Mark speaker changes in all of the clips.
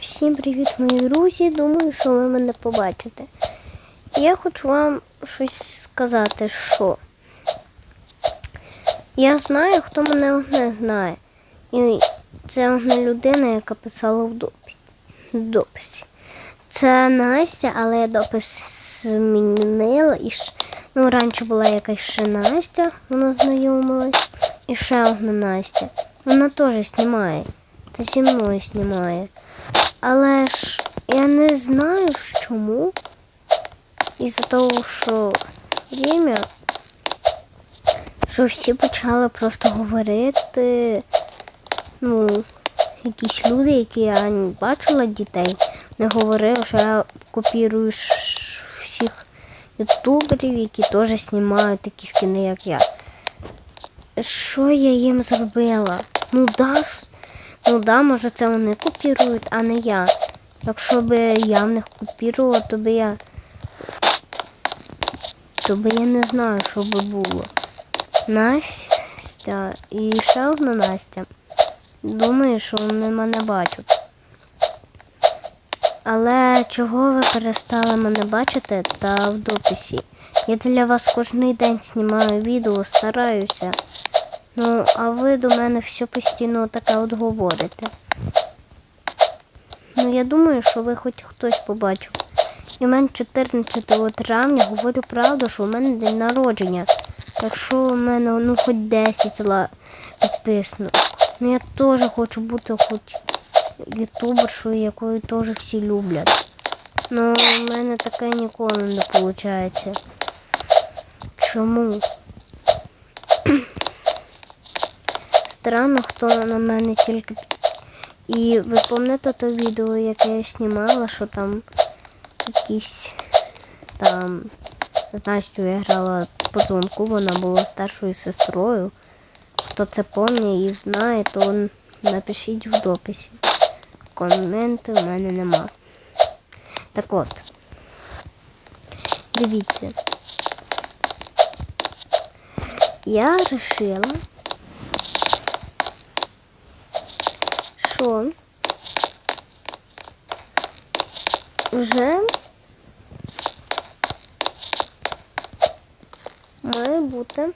Speaker 1: Всім привіт, мої друзі. Думаю, що ви мене побачите. Я хочу вам щось сказати, що я знаю, хто мене не знає. І це одна людина, яка писала в дописі. Це Настя, але я допис змінила. І ш... ну, раніше була якась ще Настя, вона знайомилась. І ще одна Настя. Вона теж знімає. Та зі мною знімає. Але ж я не знаю чому. Із-за того, що время, що всі почали просто говорити. Ну, якісь люди, які я не бачила дітей, не говорили, що я копірую всіх ютуберів, які теж знімають такі скини, як я. Що я їм зробила? Ну да, с- ну да, може це вони копірують, а не я. Якщо би я в них копірувала, то би я. То би я не знаю, що би було. Настя і ще одна Настя. Думаю, що вони мене бачать. Але чого ви перестали мене бачити та в дописі? Я для вас кожен день знімаю відео, стараюся. Ну, а ви до мене все постійно таке от говорите. Ну, я думаю, що ви хоч хтось побачив. І в мене 14 травня говорю правду, що у мене день народження. Якщо у мене ну хоч 10 ла- підписано. Ну я теж хочу бути хоч ютубершою, якою теж всі люблять. Ну, у мене таке ніколи не виходить. Чому? Странно, хто на мене тільки. І ви пам'ятаєте то відео, яке я знімала, що там якісь там Настю я грала по дзвонку, вона була старшою сестрою. Хто це пам'ятає і знає, то напишіть в дописі. Коменти в мене нема. Так от. Дивіться. Я вирішила, що вже має бути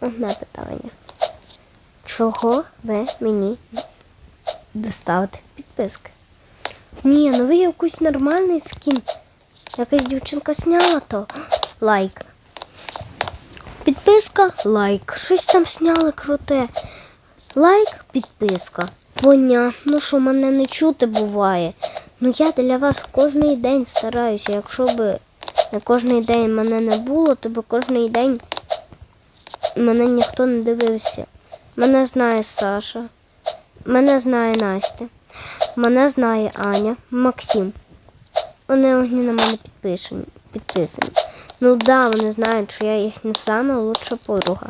Speaker 1: одне питання. Чого ви мені доставите підписки? Ні, ну ви якийсь нормальний скін. Якась дівчинка сняла, то лайк. Підписка, лайк. Щось там сняли круте. Лайк, підписка. Понятно, що мене не чути буває. Ну я для вас кожен день стараюся. Якщо б на кожен день мене не було, то би кожен день мене ніхто не дивився. Мене знає Саша, мене знає Настя, мене знає Аня, Максим. Вони одні на мене підпишені, підписані. Ну да, вони знають, що я їхня лучша подруга.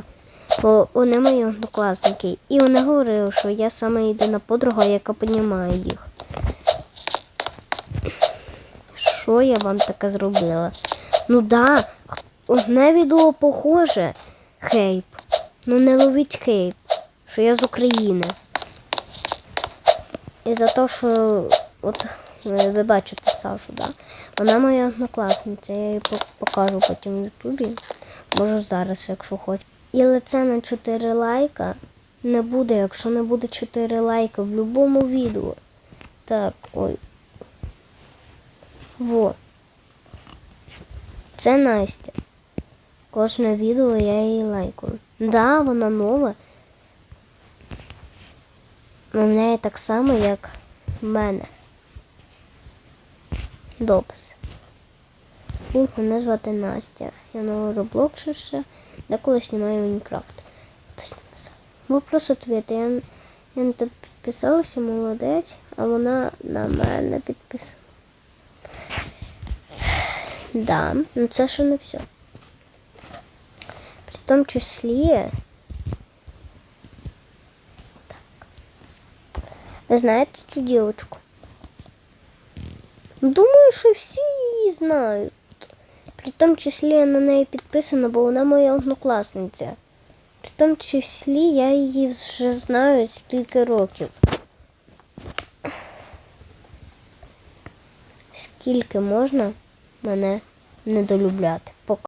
Speaker 1: Бо вони мої однокласники. І вони говорили, що я сама єдина подруга, яка понімає їх. Що я вам таке зробила? Ну да, одне відео похоже. Хейп. Ну не ловіть хейп, що я з України. І за те, що от е, ви бачите Сашу, да? Вона моя однокласниця, я її покажу потім в Ютубі. Можу зараз, якщо хочу. І лице на 4 лайка не буде, якщо не буде 4 лайка в будь-якому відео. Так, ой. Во. Це Настя. Кожне відео я її лайкаю. Да, вона нова. У неї так само, як в мене. Допис. І мене звати Настя. Я на ще деколи знімаю Майнкрафт. Хтось написав. Вопрос ответ. Я, я на тебе підписалася, молодець, а вона на мене підписала. Да, ну це ще не все. При тому числі. Так. Ви знаєте цю дівчинку? Думаю, що всі її знають. При тому числі я на неї підписана, бо вона моя однокласниця. При тому числі я її вже знаю скільки років. скільки можна мене недолюбляти. Пока.